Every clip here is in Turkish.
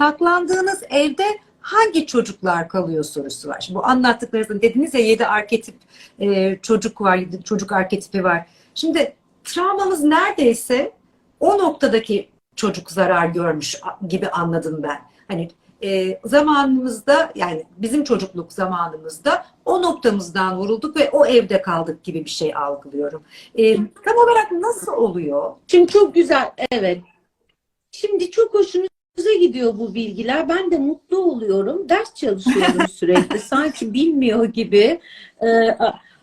saklandığınız evde hangi çocuklar kalıyor sorusu var. Şimdi bu anlattıklarınızın dediniz ya 7 arketip e, çocuk var, yedi çocuk arketipi var. Şimdi travmamız neredeyse o noktadaki çocuk zarar görmüş gibi anladım ben. Hani e, zamanımızda yani bizim çocukluk zamanımızda o noktamızdan vurulduk ve o evde kaldık gibi bir şey algılıyorum. E, tam olarak nasıl oluyor? Şimdi çok güzel, evet. Şimdi çok hoşunuza gidiyor bu bilgiler. Ben de mutlu oluyorum. Ders çalışıyorum sürekli. Sanki bilmiyor gibi. Ee,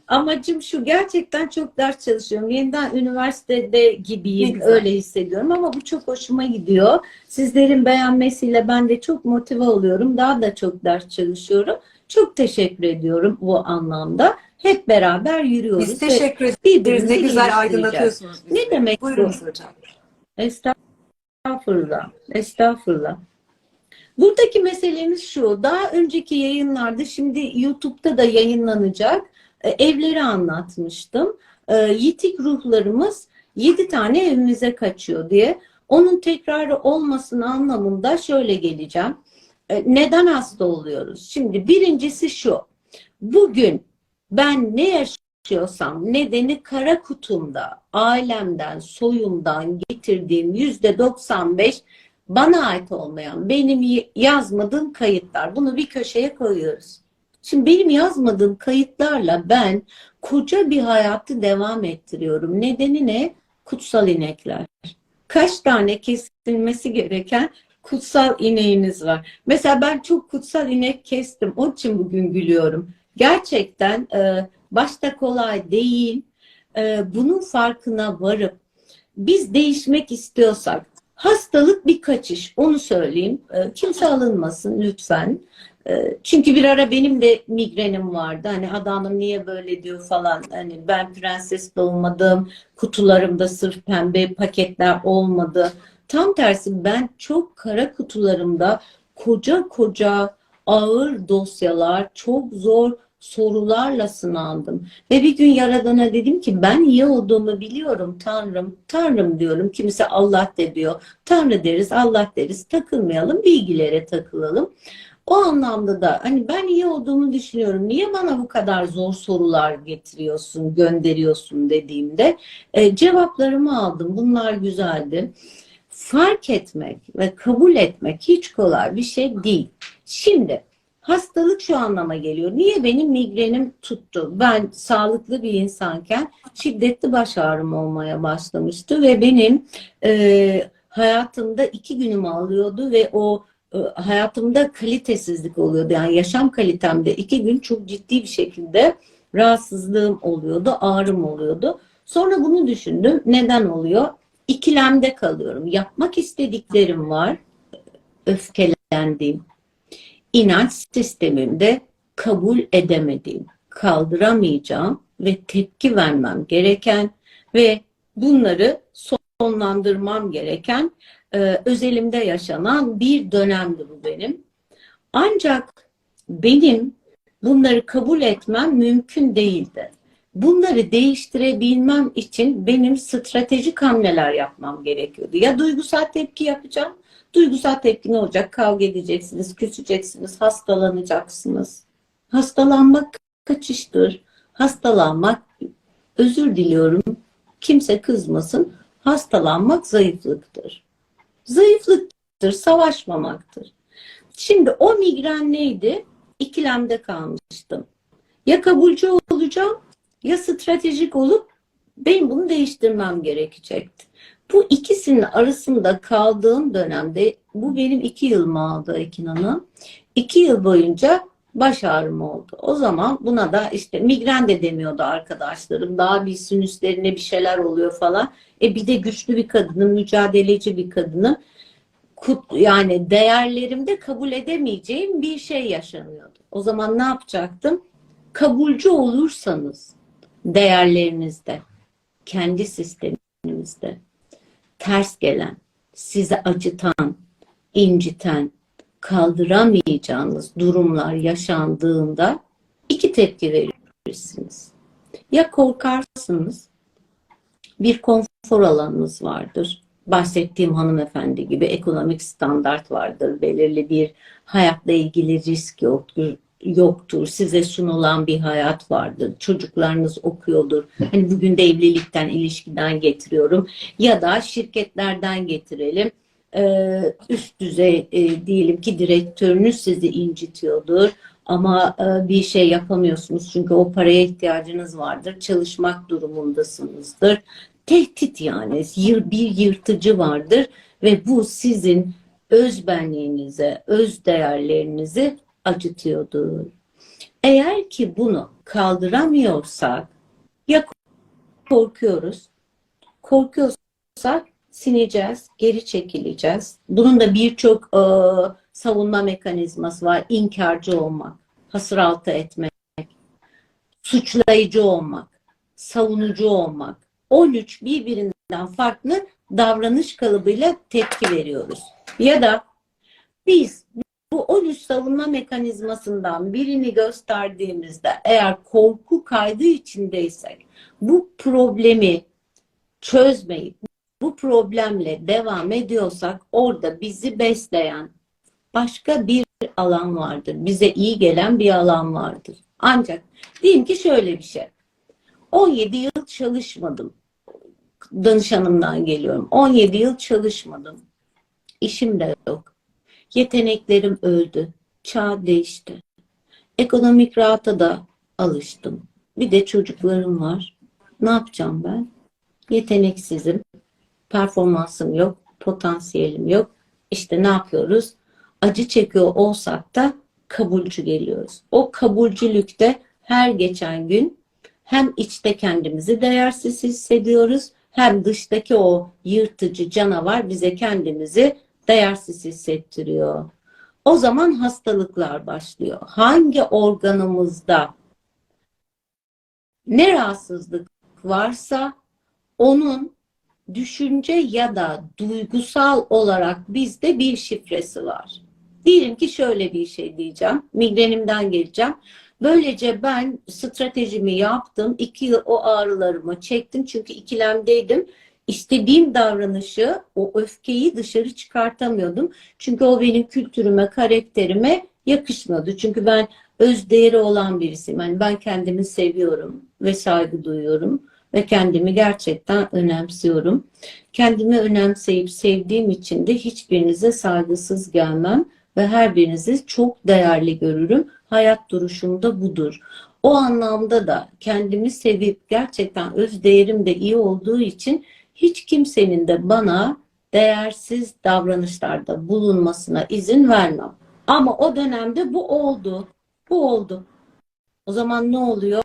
amacım şu, gerçekten çok ders çalışıyorum. Yeniden üniversitede gibiyim, öyle hissediyorum. Ama bu çok hoşuma gidiyor. Sizlerin beğenmesiyle ben de çok motive oluyorum. Daha da çok ders çalışıyorum. Çok teşekkür ediyorum bu anlamda. Hep beraber yürüyoruz. Biz teşekkür ederiz. Ne güzel aydınlatıyorsunuz bizi. Ne demek bu? Buyurunuz hocam. Estağfurullah. Estağfurullah. Buradaki meselemiz şu. Daha önceki yayınlarda şimdi YouTube'da da yayınlanacak e, evleri anlatmıştım. E, yitik ruhlarımız yedi tane evimize kaçıyor diye. Onun tekrarı olmasın anlamında şöyle geleceğim. E, neden hasta oluyoruz? Şimdi birincisi şu. Bugün ben ne yaşıyorsam nedeni kara kutumda, ailemden, soyumdan getirdiğim yüzde 95 bana ait olmayan, benim yazmadığım kayıtlar. Bunu bir köşeye koyuyoruz. Şimdi benim yazmadığım kayıtlarla ben koca bir hayatı devam ettiriyorum. Nedeni ne? Kutsal inekler. Kaç tane kesilmesi gereken kutsal ineğiniz var. Mesela ben çok kutsal inek kestim. Onun için bugün gülüyorum. Gerçekten e, başta kolay değil. E, bunun farkına varıp biz değişmek istiyorsak hastalık bir kaçış. Onu söyleyeyim. E, kimse alınmasın lütfen. E, çünkü bir ara benim de migrenim vardı. Hani Ada Hanım niye böyle diyor falan. Hani ben prenses doğmadım. Kutularımda sırf pembe paketler olmadı. Tam tersi ben çok kara kutularımda koca koca ağır dosyalar, çok zor sorularla sınandım. Ve bir gün Yaradan'a dedim ki ben iyi olduğumu biliyorum Tanrım. Tanrım diyorum. Kimse Allah de diyor. Tanrı deriz, Allah deriz. Takılmayalım, bilgilere takılalım. O anlamda da hani ben iyi olduğumu düşünüyorum. Niye bana bu kadar zor sorular getiriyorsun, gönderiyorsun dediğimde e, cevaplarımı aldım. Bunlar güzeldi. Fark etmek ve kabul etmek hiç kolay bir şey değil. Şimdi hastalık şu anlama geliyor. Niye benim migrenim tuttu? Ben sağlıklı bir insanken şiddetli baş ağrım olmaya başlamıştı ve benim e, hayatımda iki günümü alıyordu ve o e, hayatımda kalitesizlik oluyordu. Yani yaşam kalitemde iki gün çok ciddi bir şekilde rahatsızlığım oluyordu, ağrım oluyordu. Sonra bunu düşündüm. Neden oluyor? İkilemde kalıyorum. Yapmak istediklerim var. Öfkelendiğim. İnanç sistemimde kabul edemediğim, kaldıramayacağım ve tepki vermem gereken ve bunları sonlandırmam gereken e, özelimde yaşanan bir dönemdi bu benim. Ancak benim bunları kabul etmem mümkün değildi. Bunları değiştirebilmem için benim stratejik hamleler yapmam gerekiyordu. Ya duygusal tepki yapacağım. Duygusal tepki ne olacak? Kavga edeceksiniz, küseceksiniz, hastalanacaksınız. Hastalanmak kaçıştır. Hastalanmak, özür diliyorum, kimse kızmasın. Hastalanmak zayıflıktır. Zayıflıktır, savaşmamaktır. Şimdi o migren neydi? İkilemde kalmıştım. Ya kabulcü olacağım ya stratejik olup benim bunu değiştirmem gerekecekti. Bu ikisinin arasında kaldığım dönemde bu benim iki yılımı aldı Ekin Hanım. İki yıl boyunca baş ağrım oldu. O zaman buna da işte migren de demiyordu arkadaşlarım. Daha bir sinüslerine bir şeyler oluyor falan. E bir de güçlü bir kadınım, mücadeleci bir kadınım. Kut, yani değerlerimde kabul edemeyeceğim bir şey yaşanıyordu. O zaman ne yapacaktım? Kabulcü olursanız değerlerinizde, kendi sisteminizde ters gelen, sizi acıtan, inciten, kaldıramayacağınız durumlar yaşandığında iki tepki verirsiniz. Ya korkarsınız, bir konfor alanınız vardır. bahsettiğim hanımefendi gibi ekonomik standart vardır. Belirli bir hayatla ilgili risk yoktur. Yoktur. Size sunulan bir hayat vardır. Çocuklarınız okuyordur. Hani bugün de evlilikten, ilişkiden getiriyorum. Ya da şirketlerden getirelim. Ee, üst düzey e, diyelim ki direktörünüz sizi incitiyordur ama e, bir şey yapamıyorsunuz çünkü o paraya ihtiyacınız vardır. Çalışmak durumundasınızdır. Tehdit yani Yır- bir yırtıcı vardır ve bu sizin özbenliğinize, öz değerlerinizi acıtıyordur. Eğer ki bunu kaldıramıyorsak ya korkuyoruz, korkuyorsak sineceğiz, geri çekileceğiz. Bunun da birçok e, savunma mekanizması var. İnkarcı olmak, hasıraltı etmek, suçlayıcı olmak, savunucu olmak. 13 birbirinden farklı davranış kalıbıyla tepki veriyoruz. Ya da biz bu 13 savunma mekanizmasından birini gösterdiğimizde eğer korku kaydı içindeysek bu problemi çözmeyip bu problemle devam ediyorsak orada bizi besleyen başka bir alan vardır. Bize iyi gelen bir alan vardır. Ancak diyeyim ki şöyle bir şey. 17 yıl çalışmadım. Danışanımdan geliyorum. 17 yıl çalışmadım. İşim de yok. Yeteneklerim öldü. Çağ değişti. Ekonomik rahata da alıştım. Bir de çocuklarım var. Ne yapacağım ben? Yeteneksizim. Performansım yok. Potansiyelim yok. İşte ne yapıyoruz? Acı çekiyor olsak da kabulcü geliyoruz. O kabulcülükte her geçen gün hem içte kendimizi değersiz hissediyoruz hem dıştaki o yırtıcı canavar bize kendimizi değersiz hissettiriyor. O zaman hastalıklar başlıyor. Hangi organımızda ne rahatsızlık varsa onun düşünce ya da duygusal olarak bizde bir şifresi var. Diyelim ki şöyle bir şey diyeceğim. Migrenimden geleceğim. Böylece ben stratejimi yaptım. İki yıl o ağrılarımı çektim. Çünkü ikilemdeydim. İstediğim davranışı, o öfkeyi dışarı çıkartamıyordum. Çünkü o benim kültürüme, karakterime yakışmıyordu. Çünkü ben öz değeri olan birisiyim. Yani ben kendimi seviyorum ve saygı duyuyorum ve kendimi gerçekten önemsiyorum. Kendimi önemseyip sevdiğim için de hiçbirinize saygısız gelmem ve her birinizi çok değerli görürüm. Hayat duruşum da budur. O anlamda da kendimi sevip gerçekten öz değerim de iyi olduğu için hiç kimsenin de bana değersiz davranışlarda bulunmasına izin vermem. Ama o dönemde bu oldu. Bu oldu. O zaman ne oluyor?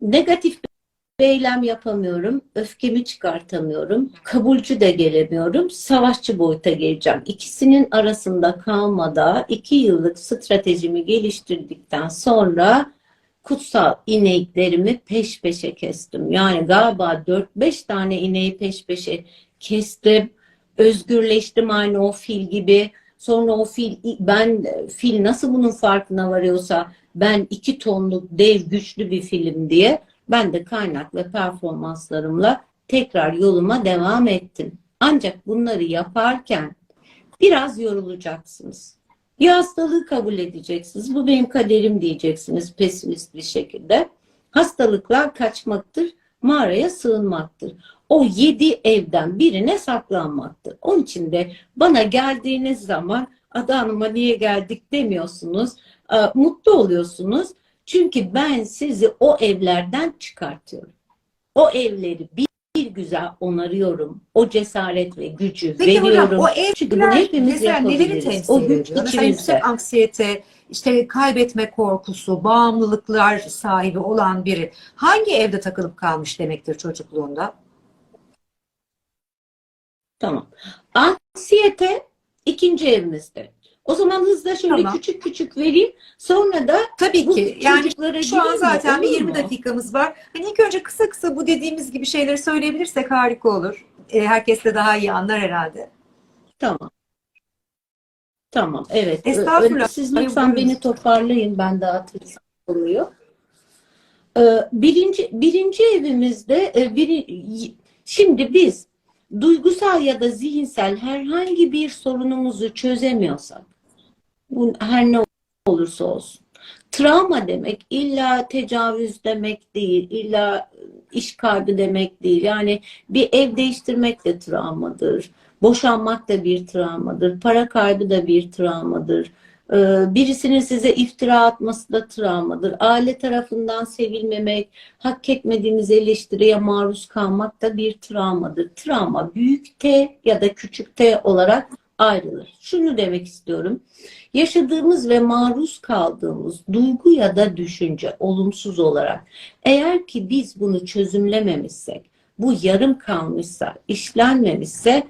Negatif bir eylem yapamıyorum. Öfkemi çıkartamıyorum. Kabulcü de gelemiyorum. Savaşçı boyuta geleceğim. İkisinin arasında kalmada iki yıllık stratejimi geliştirdikten sonra kutsal ineklerimi peş peşe kestim. Yani galiba 4-5 tane ineği peş peşe kestim. Özgürleştim aynı o fil gibi. Sonra o fil, ben fil nasıl bunun farkına varıyorsa ben iki tonluk dev güçlü bir film diye ben de kaynak ve performanslarımla tekrar yoluma devam ettim. Ancak bunları yaparken biraz yorulacaksınız. Bir hastalığı kabul edeceksiniz. Bu benim kaderim diyeceksiniz pesimist bir şekilde. Hastalıklar kaçmaktır, mağaraya sığınmaktır. O yedi evden birine saklanmaktır. Onun için de bana geldiğiniz zaman Ada Hanım'a niye geldik demiyorsunuz. Ee, Mutlu oluyorsunuz. Çünkü ben sizi o evlerden çıkartıyorum. O evleri bir güzel onarıyorum. O cesaret ve gücü Peki veriyorum. hocam o evler Çünkü bunu hepimiz mesela neleri yapabiliriz. temsil O ediyor? güç Mesela içimizde. yüksek anksiyete, işte kaybetme korkusu, bağımlılıklar sahibi olan biri hangi evde takılıp kalmış demektir çocukluğunda? Tamam. Anksiyete ikinci evimizde. O zaman hızla şöyle Tamam. küçük küçük vereyim. Sonra da Tabii bu ki. Yani şu an mi? zaten bir Olur 20 mu? dakikamız var. Hani ilk önce kısa kısa bu dediğimiz gibi şeyleri söyleyebilirsek harika olur. E, herkes de daha iyi anlar herhalde. Tamam. Tamam, evet. Estağfurullah. Siz lütfen beni toparlayın. Ben dağıtırsam oluyor. Ee, birinci, birinci evimizde e, biri, y- şimdi biz duygusal ya da zihinsel herhangi bir sorunumuzu çözemiyorsak, bu her ne olursa olsun. Travma demek illa tecavüz demek değil, illa iş kaybı demek değil. Yani bir ev değiştirmek de travmadır. Boşanmak da bir travmadır. Para kaybı da bir travmadır. Birisinin size iftira atması da travmadır. Aile tarafından sevilmemek, hak etmediğiniz eleştiriye maruz kalmak da bir travmadır. Travma büyük T ya da küçük T olarak ayrılır. Şunu demek istiyorum. Yaşadığımız ve maruz kaldığımız duygu ya da düşünce olumsuz olarak eğer ki biz bunu çözümlememişsek, bu yarım kalmışsa, işlenmemişse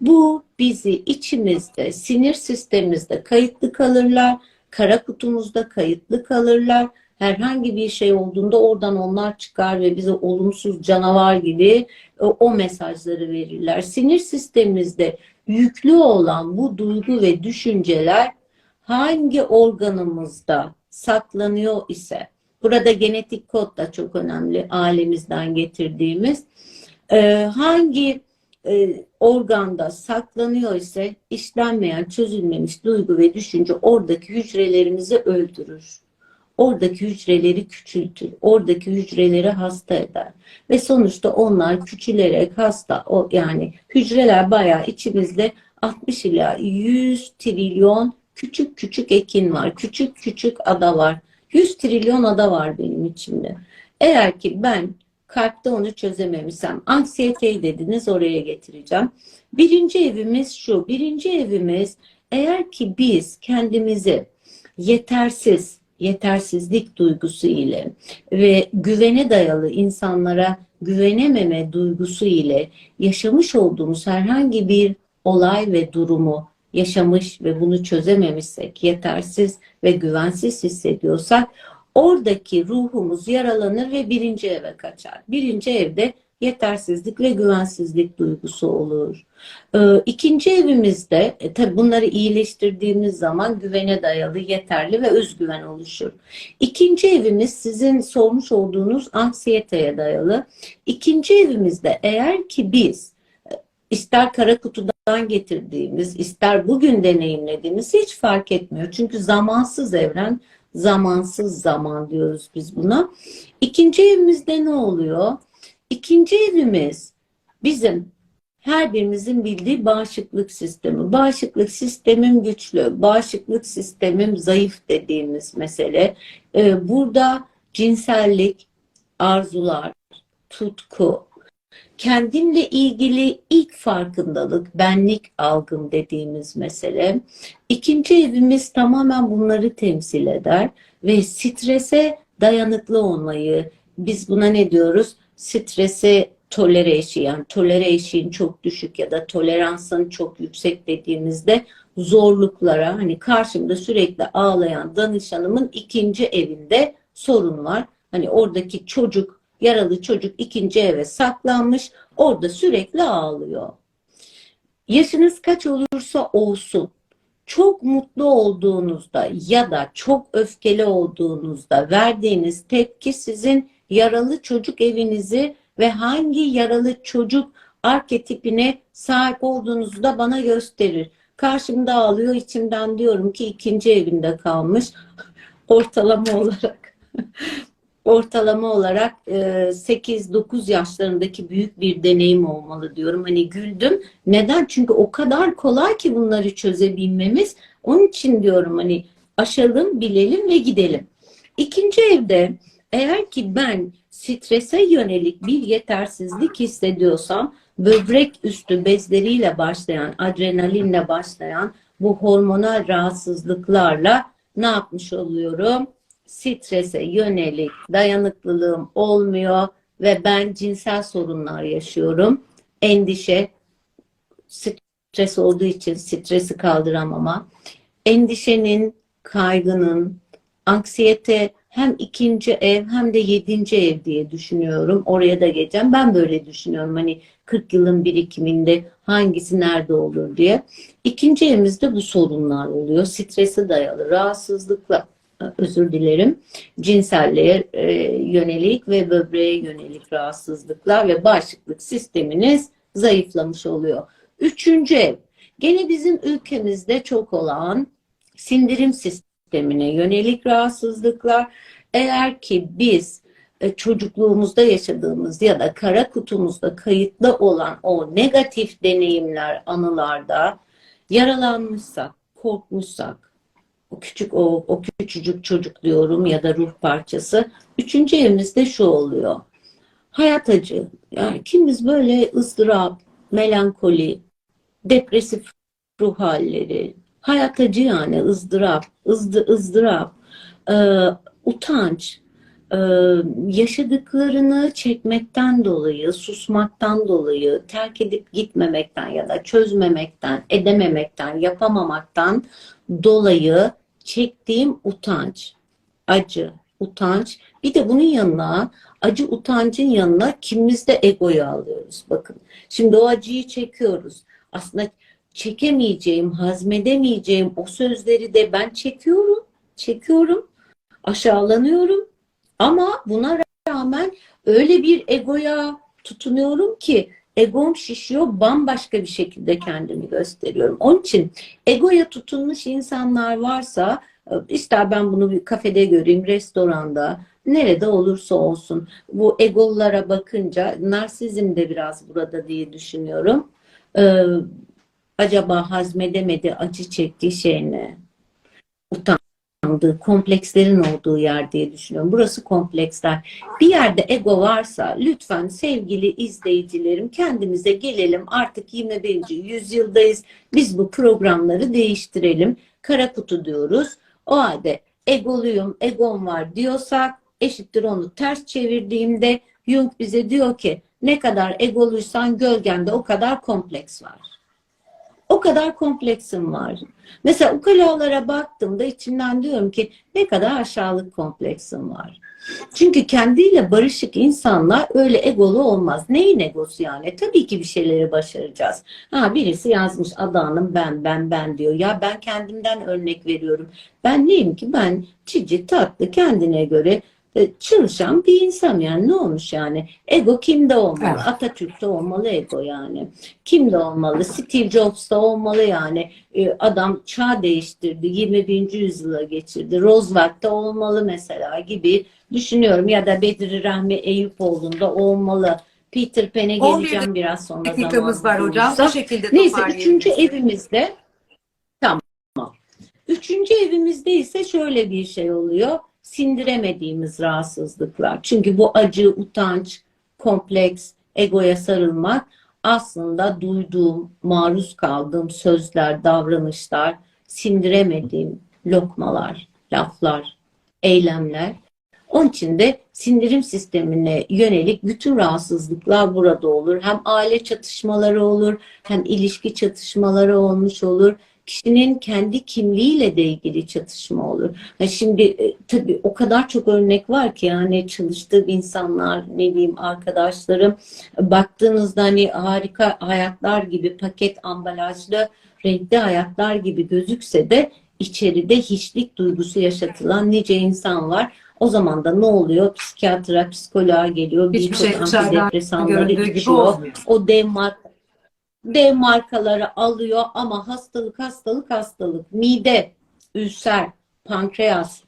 bu bizi içimizde, sinir sistemimizde kayıtlı kalırlar, kara kutumuzda kayıtlı kalırlar. Herhangi bir şey olduğunda oradan onlar çıkar ve bize olumsuz canavar gibi o, o mesajları verirler. Sinir sistemimizde yüklü olan bu duygu ve düşünceler hangi organımızda saklanıyor ise, burada genetik kod da çok önemli ailemizden getirdiğimiz, e, hangi e, organda saklanıyor ise işlenmeyen, çözülmemiş duygu ve düşünce oradaki hücrelerimizi öldürür. Oradaki hücreleri küçültür. Oradaki hücreleri hasta eder. Ve sonuçta onlar küçülerek hasta, o yani hücreler bayağı içimizde 60 ila 100 trilyon küçük küçük ekin var. Küçük küçük ada var. 100 trilyon ada var benim içimde. Eğer ki ben kalpte onu çözememişsem, anksiyeteyi dediniz oraya getireceğim. Birinci evimiz şu. Birinci evimiz eğer ki biz kendimizi yetersiz, yetersizlik duygusu ile ve güvene dayalı insanlara güvenememe duygusu ile yaşamış olduğumuz herhangi bir olay ve durumu yaşamış ve bunu çözememişsek, yetersiz ve güvensiz hissediyorsak oradaki ruhumuz yaralanır ve birinci eve kaçar. Birinci evde yetersizlik ve güvensizlik duygusu olur. Ee, ikinci evimizde e, tabi bunları iyileştirdiğimiz zaman güvene dayalı, yeterli ve özgüven oluşur. İkinci evimiz sizin sormuş olduğunuz anksiyeteye dayalı. İkinci evimizde eğer ki biz e, ister kara kutudan getirdiğimiz, ister bugün deneyimlediğimiz hiç fark etmiyor. Çünkü zamansız evren, zamansız zaman diyoruz biz buna. İkinci evimizde ne oluyor? İkinci evimiz bizim her birimizin bildiği bağışıklık sistemi. Bağışıklık sistemim güçlü, bağışıklık sistemim zayıf dediğimiz mesele. Ee, burada cinsellik, arzular, tutku, kendimle ilgili ilk farkındalık, benlik algım dediğimiz mesele. İkinci evimiz tamamen bunları temsil eder ve strese dayanıklı olmayı, biz buna ne diyoruz? Strese tolere eşiği, yani tolere eşiğin çok düşük ya da toleransın çok yüksek dediğimizde zorluklara, hani karşımda sürekli ağlayan danışanımın ikinci evinde sorun var. Hani oradaki çocuk Yaralı çocuk ikinci eve saklanmış. Orada sürekli ağlıyor. Yaşınız kaç olursa olsun çok mutlu olduğunuzda ya da çok öfkeli olduğunuzda verdiğiniz tepki sizin yaralı çocuk evinizi ve hangi yaralı çocuk arketipine sahip olduğunuzu da bana gösterir. Karşımda ağlıyor, içimden diyorum ki ikinci evinde kalmış ortalama olarak ortalama olarak 8-9 yaşlarındaki büyük bir deneyim olmalı diyorum. Hani güldüm. Neden? Çünkü o kadar kolay ki bunları çözebilmemiz. Onun için diyorum hani aşalım, bilelim ve gidelim. İkinci evde eğer ki ben strese yönelik bir yetersizlik hissediyorsam böbrek üstü bezleriyle başlayan, adrenalinle başlayan bu hormonal rahatsızlıklarla ne yapmış oluyorum? strese yönelik dayanıklılığım olmuyor ve ben cinsel sorunlar yaşıyorum. Endişe, stres olduğu için stresi kaldıramama, endişenin, kaygının, anksiyete hem ikinci ev hem de yedinci ev diye düşünüyorum. Oraya da geçeceğim. Ben böyle düşünüyorum. Hani 40 yılın birikiminde hangisi nerede olur diye. İkinci evimizde bu sorunlar oluyor. Strese dayalı, rahatsızlıkla özür dilerim, cinselliğe e, yönelik ve böbreğe yönelik rahatsızlıklar ve bağışıklık sisteminiz zayıflamış oluyor. Üçüncü ev. Gene bizim ülkemizde çok olan sindirim sistemine yönelik rahatsızlıklar. Eğer ki biz e, çocukluğumuzda yaşadığımız ya da kara kutumuzda kayıtlı olan o negatif deneyimler, anılarda yaralanmışsak, korkmuşsak, o küçük o, o küçücük çocuk diyorum ya da ruh parçası. Üçüncü evimizde şu oluyor. Hayat acı. Yani kimiz böyle ızdırap, melankoli, depresif ruh halleri. Hayat acı yani ızdırap, ızdı, ızdırap, e, utanç, e, yaşadıklarını çekmekten dolayı, susmaktan dolayı, terk edip gitmemekten ya da çözmemekten, edememekten, yapamamaktan dolayı çektiğim utanç, acı, utanç. Bir de bunun yanına acı utancın yanına kimimizde egoyu alıyoruz. Bakın şimdi o acıyı çekiyoruz. Aslında çekemeyeceğim, hazmedemeyeceğim o sözleri de ben çekiyorum, çekiyorum, aşağılanıyorum. Ama buna rağmen öyle bir egoya tutunuyorum ki egom şişiyor, bambaşka bir şekilde kendimi gösteriyorum. Onun için egoya tutunmuş insanlar varsa ister ben bunu bir kafede göreyim, restoranda, nerede olursa olsun bu egolara bakınca narsizm de biraz burada diye düşünüyorum. Ee, acaba hazmedemedi, acı çektiği şey ne? Utandığı, komplekslerin olduğu yer diye düşünüyorum. Burası kompleksler. Bir yerde ego varsa lütfen sevgili izleyicilerim kendimize gelelim. Artık 21. yüzyıldayız. Biz bu programları değiştirelim. Kara kutu diyoruz. O halde egoluyum, egom var diyorsak eşittir onu ters çevirdiğimde Jung bize diyor ki ne kadar egoluysan gölgende o kadar kompleks var. O kadar kompleksim var. Mesela ukalalara baktığımda içimden diyorum ki ne kadar aşağılık kompleksim var. Çünkü kendiyle barışık insanlar öyle egolu olmaz. Neyin egosu yani? Tabii ki bir şeyleri başaracağız. Ha birisi yazmış adanım ben ben ben diyor. Ya ben kendimden örnek veriyorum. Ben neyim ki? Ben cici tatlı kendine göre çalışan bir insan yani ne olmuş yani ego kimde olmalı Evet. Atatürk'te olmalı ego yani kimde olmalı Steve Jobs'ta olmalı yani E, adam çağ değiştirdi 21. yüzyıla geçirdi Roosevelt'te olmalı mesela gibi düşünüyorum ya da Bedri Rahmi Eyüpoğlu'nda olmalı Peter Pan'e 11 geleceğim biraz sonra Dakikamız var hocam. Bu şekilde Neyse üçüncü evimizde tamam. Üçüncü evimizde ise şöyle bir şey oluyor. Sindiremediğimiz rahatsızlıklar. Çünkü bu acı, utanç, kompleks, egoya sarılmak aslında duyduğum, maruz kaldığım sözler, davranışlar, sindiremediğim lokmalar, laflar, eylemler. Onun için de sindirim sistemine yönelik bütün rahatsızlıklar burada olur. Hem aile çatışmaları olur, hem ilişki çatışmaları olmuş olur. Kişinin kendi kimliğiyle de ilgili çatışma olur. Ha şimdi e, tabii o kadar çok örnek var ki yani çalıştığım insanlar, ne diyeyim arkadaşlarım baktığınızda hani harika hayatlar gibi paket ambalajlı renkli hayatlar gibi gözükse de içeride hiçlik duygusu yaşatılan nice insan var. O zaman da ne oluyor? Psikiyatra, psikoloğa geliyor. Hiçbir şey antidepresanları içiyor. O dev dev markaları alıyor ama hastalık hastalık hastalık. Mide, ülser, pankreas,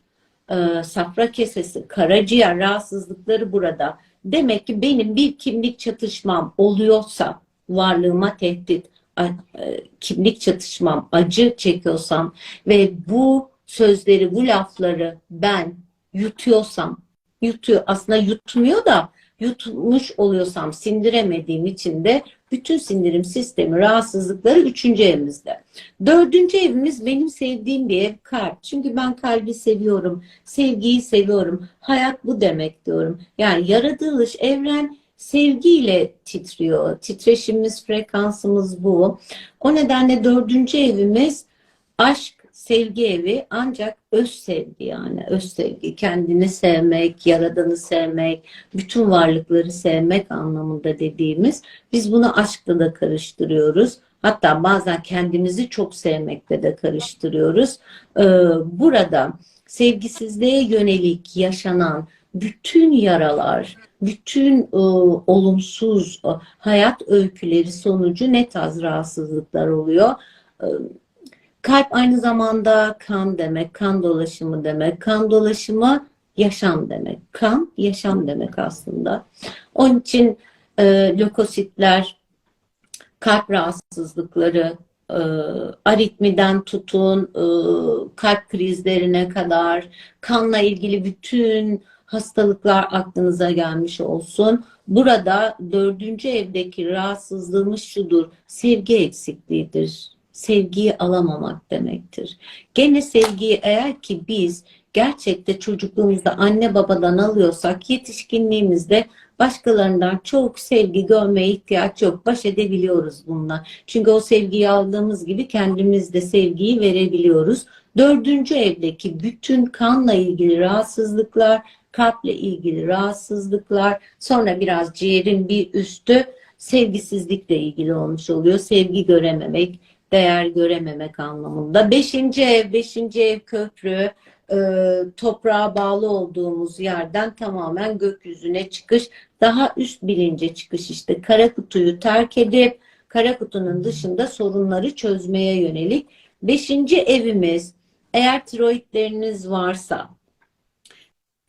e, safra kesesi, karaciğer rahatsızlıkları burada. Demek ki benim bir kimlik çatışmam oluyorsa, varlığıma tehdit, a- e, kimlik çatışmam, acı çekiyorsam ve bu sözleri, bu lafları ben yutuyorsam, yutuyor aslında yutmuyor da yutmuş oluyorsam sindiremediğim için de bütün sindirim sistemi rahatsızlıkları üçüncü evimizde. Dördüncü evimiz benim sevdiğim bir ev kalp. Çünkü ben kalbi seviyorum. Sevgiyi seviyorum. Hayat bu demek diyorum. Yani yaratılış evren sevgiyle titriyor. Titreşimimiz, frekansımız bu. O nedenle dördüncü evimiz aşk, sevgi evi ancak öz sevgi yani öz sevgi. Kendini sevmek, yaradanı sevmek, bütün varlıkları sevmek anlamında dediğimiz. Biz bunu aşkla da karıştırıyoruz. Hatta bazen kendimizi çok sevmekle de karıştırıyoruz. Ee, burada sevgisizliğe yönelik yaşanan bütün yaralar, bütün e, olumsuz e, hayat öyküleri sonucu ne tarz rahatsızlıklar oluyor? E, kalp aynı zamanda kan demek, kan dolaşımı demek. Kan dolaşımı yaşam demek. Kan yaşam demek aslında. Onun için e, lökositler, kalp rahatsızlıkları, e, aritmiden tutun, e, kalp krizlerine kadar, kanla ilgili bütün hastalıklar aklınıza gelmiş olsun. Burada dördüncü evdeki rahatsızlığımız şudur, sevgi eksikliğidir. Sevgiyi alamamak demektir. Gene sevgiyi eğer ki biz gerçekte çocukluğumuzda anne babadan alıyorsak yetişkinliğimizde başkalarından çok sevgi görmeye ihtiyaç yok. Baş edebiliyoruz bununla. Çünkü o sevgiyi aldığımız gibi kendimiz de sevgiyi verebiliyoruz. Dördüncü evdeki bütün kanla ilgili rahatsızlıklar, kalple ilgili rahatsızlıklar, sonra biraz ciğerin bir üstü sevgisizlikle ilgili olmuş oluyor. Sevgi görememek, değer görememek anlamında. Beşinci ev, beşinci ev köprü, e, toprağa bağlı olduğumuz yerden tamamen gökyüzüne çıkış, daha üst bilince çıkış işte kara kutuyu terk edip kara kutunun dışında sorunları çözmeye yönelik. Beşinci evimiz eğer tiroidleriniz varsa,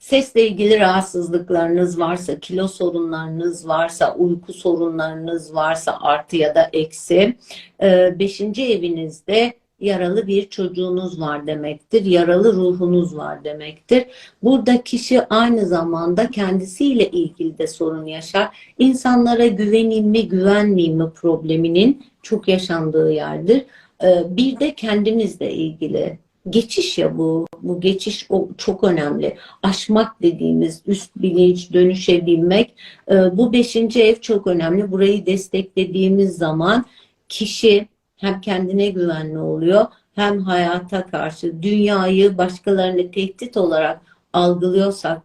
sesle ilgili rahatsızlıklarınız varsa, kilo sorunlarınız varsa, uyku sorunlarınız varsa artı ya da eksi, e, beşinci evinizde yaralı bir çocuğunuz var demektir. Yaralı ruhunuz var demektir. Burada kişi aynı zamanda kendisiyle ilgili de sorun yaşar. İnsanlara güveneyim mi, güvenmeyeyim mi probleminin çok yaşandığı yerdir. Ee, Bir de kendinizle ilgili geçiş ya bu. Bu geçiş o çok önemli. Aşmak dediğimiz üst bilinç, dönüşebilmek. Ee, Bu beşinci ev çok önemli. Burayı desteklediğimiz zaman kişi hem kendine güvenli oluyor hem hayata karşı dünyayı başkalarına tehdit olarak algılıyorsak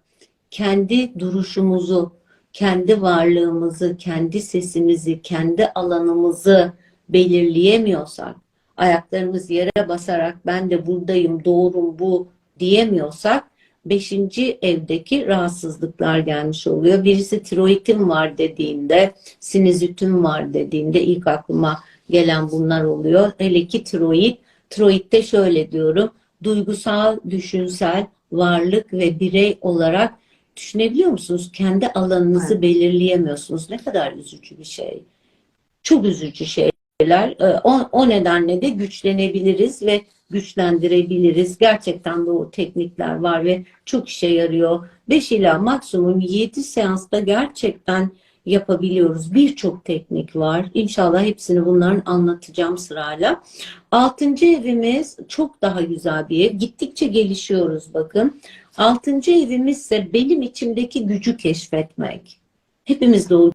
kendi duruşumuzu, kendi varlığımızı, kendi sesimizi, kendi alanımızı belirleyemiyorsak, ayaklarımız yere basarak ben de buradayım, doğrum bu diyemiyorsak beşinci evdeki rahatsızlıklar gelmiş oluyor. Birisi tiroidim var dediğinde, sinüzitim var dediğinde ilk aklıma gelen bunlar oluyor. Hele ki tiroid. Tiroidde şöyle diyorum. Duygusal, düşünsel, varlık ve birey olarak düşünebiliyor musunuz? Kendi alanınızı Evet. belirleyemiyorsunuz. Ne kadar üzücü bir şey. Çok üzücü şeyler. Ee, O, o nedenle de güçlenebiliriz ve güçlendirebiliriz. Gerçekten bu teknikler var ve çok işe yarıyor. 5 ila maksimum 7 seansta gerçekten yapabiliyoruz. Birçok teknik var. İnşallah hepsini bunların anlatacağım sırayla. Altıncı evimiz çok daha güzel bir ev. Gittikçe gelişiyoruz bakın. Altıncı evimiz ise benim içimdeki gücü keşfetmek. Hepimizde o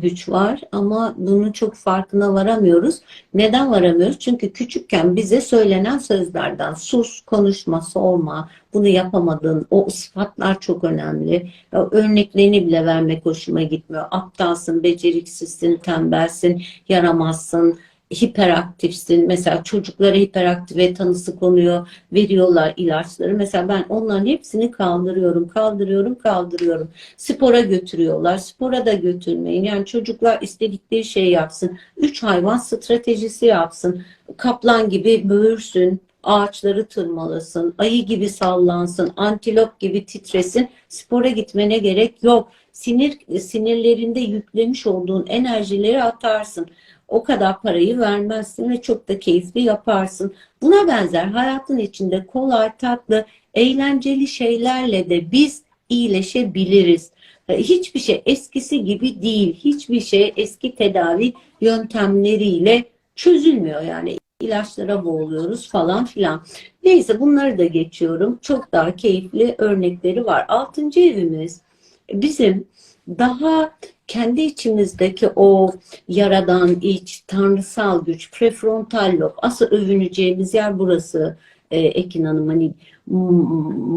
güç var ama bunun çok farkına varamıyoruz. Neden varamıyoruz? Çünkü küçükken bize söylenen sözlerden sus, konuşma, sorma, bunu yapamadın. O sıfatlar çok önemli. Örneklerini bile vermek hoşuma gitmiyor. Aptalsın, beceriksizsin, tembelsin, yaramazsın, hiperaktifsin. Mesela çocuklara hiperaktive tanısı konuyor, veriyorlar ilaçları. Mesela ben onların hepsini kaldırıyorum, kaldırıyorum, kaldırıyorum. Spora götürüyorlar. Spora da götürmeyin. Yani çocuklar istedikleri şey yapsın. Üç hayvan stratejisi yapsın. Kaplan gibi böğürsün. Ağaçları tırmalasın. Ayı gibi sallansın. Antilop gibi titresin. Spora gitmene gerek yok. Sinir sinirlerinde yüklemiş olduğun enerjileri atarsın. O kadar parayı vermezsin ve çok da keyifli yaparsın. Buna benzer hayatın içinde kolay, tatlı, eğlenceli şeylerle de biz iyileşebiliriz. E, Hiçbir şey eskisi gibi değil. Hiçbir şey eski tedavi yöntemleriyle çözülmüyor. Yani ilaçlara boğuluyoruz falan filan. Neyse bunları da geçiyorum. Çok daha keyifli örnekleri var. Altıncı evimiz bizim daha kendi içimizdeki o yaradan iç, tanrısal güç, prefrontal lob, asıl övüneceğimiz yer burası e, Ekin Hanım. Hani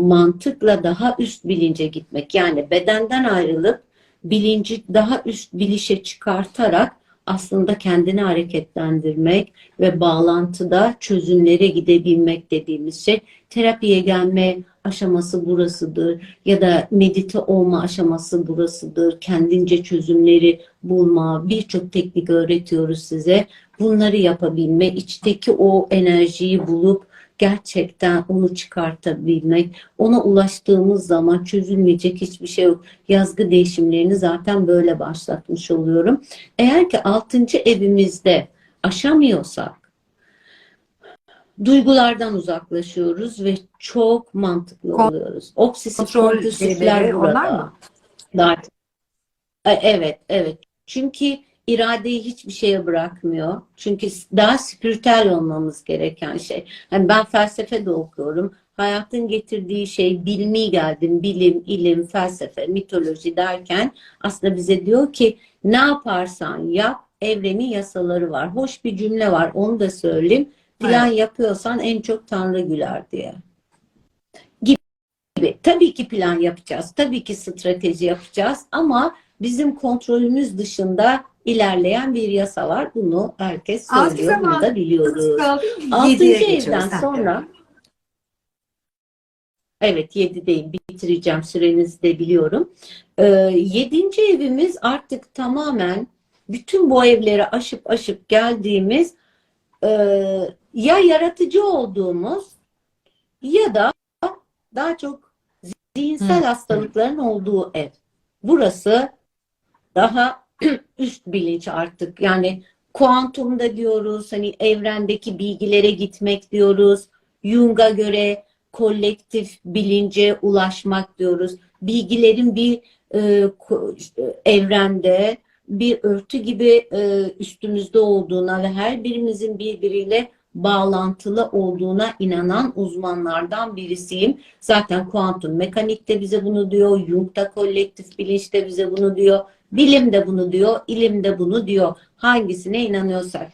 mantıkla daha üst bilince gitmek. Yani bedenden ayrılıp bilinci daha üst bilişe çıkartarak aslında kendini hareketlendirmek ve bağlantıda çözümlere gidebilmek dediğimiz şey terapiye gelme aşaması burasıdır ya da medite olma aşaması burasıdır. Kendince çözümleri bulma, birçok teknik öğretiyoruz size. Bunları yapabilme, içteki o enerjiyi bulup gerçekten onu çıkartabilmek, ona ulaştığımız zaman çözülmeyecek hiçbir şey yok. Yazgı değişimlerini zaten böyle başlatmış oluyorum. Eğer ki altıncı evimizde aşamıyorsak duygulardan uzaklaşıyoruz ve çok mantıklı Kon- oluyoruz. Obsesif kompulsifler burada. onlar mı? Evet, evet. Çünkü iradeyi hiçbir şeye bırakmıyor. Çünkü daha spiritüel olmamız gereken şey. Yani ben felsefe de okuyorum. Hayatın getirdiği şey bilmi geldim. Bilim, ilim, felsefe, mitoloji derken aslında bize diyor ki ne yaparsan yap evrenin yasaları var. Hoş bir cümle var. Onu da söyleyeyim. Plan yapıyorsan en çok Tanrı güler diye. Gibi. Tabii ki plan yapacağız. Tabii ki strateji yapacağız ama bizim kontrolümüz dışında ilerleyen bir yasa var. Bunu herkes söylüyor. Bunu da biliyoruz. Altıncı evden sonra evet 7'deyim bitireceğim sürenizi de biliyorum. Ee, yedinci evimiz artık tamamen bütün bu evleri aşıp aşıp geldiğimiz e, ya yaratıcı olduğumuz ya da daha çok zihinsel Hı. hastalıkların olduğu ev. Burası daha üst bilinç artık. Yani kuantumda diyoruz, hani evrendeki bilgilere gitmek diyoruz. Jung'a göre kolektif bilince ulaşmak diyoruz. Bilgilerin bir e, evrende bir örtü gibi e, üstümüzde olduğuna ve her birimizin birbiriyle bağlantılı olduğuna inanan uzmanlardan birisiyim. Zaten kuantum mekanik de bize bunu diyor, Jung da kolektif bilinç de bize bunu diyor, bilim de bunu diyor, ilim de bunu diyor. Hangisine inanıyorsak.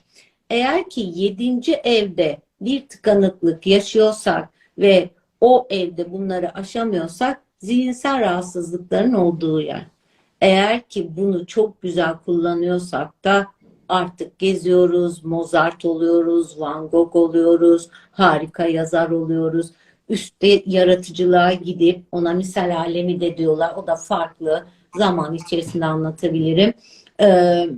Eğer ki yedinci evde bir tıkanıklık yaşıyorsak ve o evde bunları aşamıyorsak zihinsel rahatsızlıkların olduğu yer. Eğer ki bunu çok güzel kullanıyorsak da artık geziyoruz, Mozart oluyoruz, Van Gogh oluyoruz, harika yazar oluyoruz. Üstte yaratıcılığa gidip ona misal alemi de diyorlar. O da farklı. Zaman içerisinde anlatabilirim. Ee,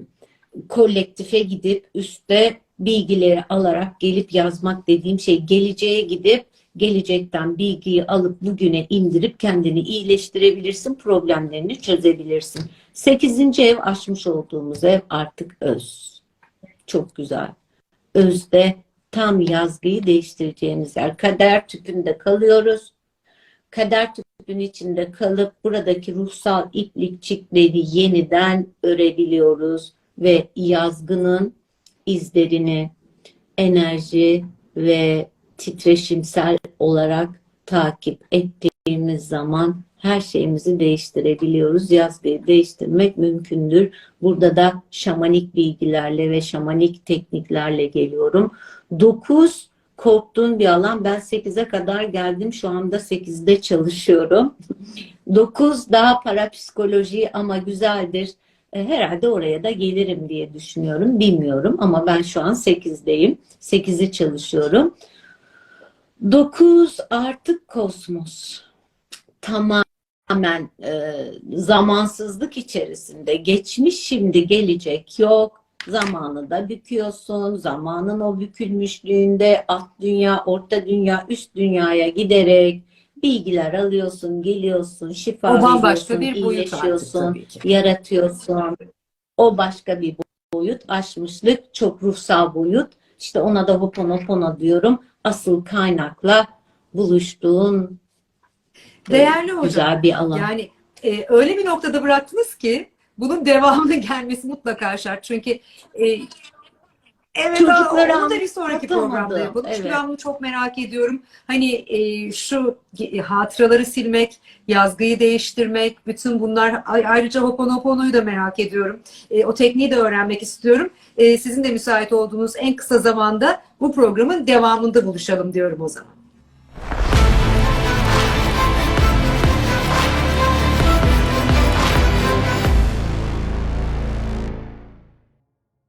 kolektife gidip üstte bilgileri alarak gelip yazmak dediğim şey geleceğe gidip gelecekten bilgiyi alıp bugüne indirip kendini iyileştirebilirsin, problemlerini çözebilirsin. Sekizinci ev aşmış olduğumuz ev artık öz. Çok güzel. Özde tam yazgıyı değiştireceğimiz yer. Kader tüpünde kalıyoruz. Kader tüpün içinde kalıp buradaki ruhsal iplikçikleri yeniden örebiliyoruz ve yazgının izlerini enerji ve titreşimsel olarak takip ettiğimiz zaman her şeyimizi değiştirebiliyoruz. Yazgıyı değiştirmek mümkündür. Burada da şamanik bilgilerle ve şamanik tekniklerle geliyorum. 9 korktuğun bir alan. Ben 8'e kadar geldim. Şu anda 8'de çalışıyorum. 9 daha parapsikoloji ama güzeldir. E, Herhalde oraya da gelirim diye düşünüyorum. Bilmiyorum ama ben şu an 8'deyim. 8'i çalışıyorum. 9 artık kosmos. Tamamen e, zamansızlık içerisinde. Geçmiş şimdi gelecek yok. Zamanı da büküyorsun. Zamanın o bükülmüşlüğünde alt dünya, orta dünya, üst dünyaya giderek bilgiler alıyorsun, geliyorsun, şifa O bambaşka bir boyut iyileşiyorsun, yaratıyorsun. O başka bir boyut, aşmışlık, çok ruhsal boyut. İşte ona da Ho'oponopono diyorum. Asıl kaynakla buluştuğun e, Değerli hocam. güzel bir alan. Yani e, öyle bir noktada bıraktınız ki bunun devamlı gelmesi mutlaka şart. Çünkü e, evet Çocuklara onu da bir sonraki programda yapalım. Çünkü Evet. ben bunu çok merak ediyorum. Hani e, şu e, hatıraları silmek, yazgıyı değiştirmek, bütün bunlar Ay- ayrıca Hoponopono'yu da merak ediyorum. E, o tekniği de öğrenmek istiyorum. E, sizin de müsait olduğunuz en kısa zamanda bu programın devamında buluşalım diyorum o zaman.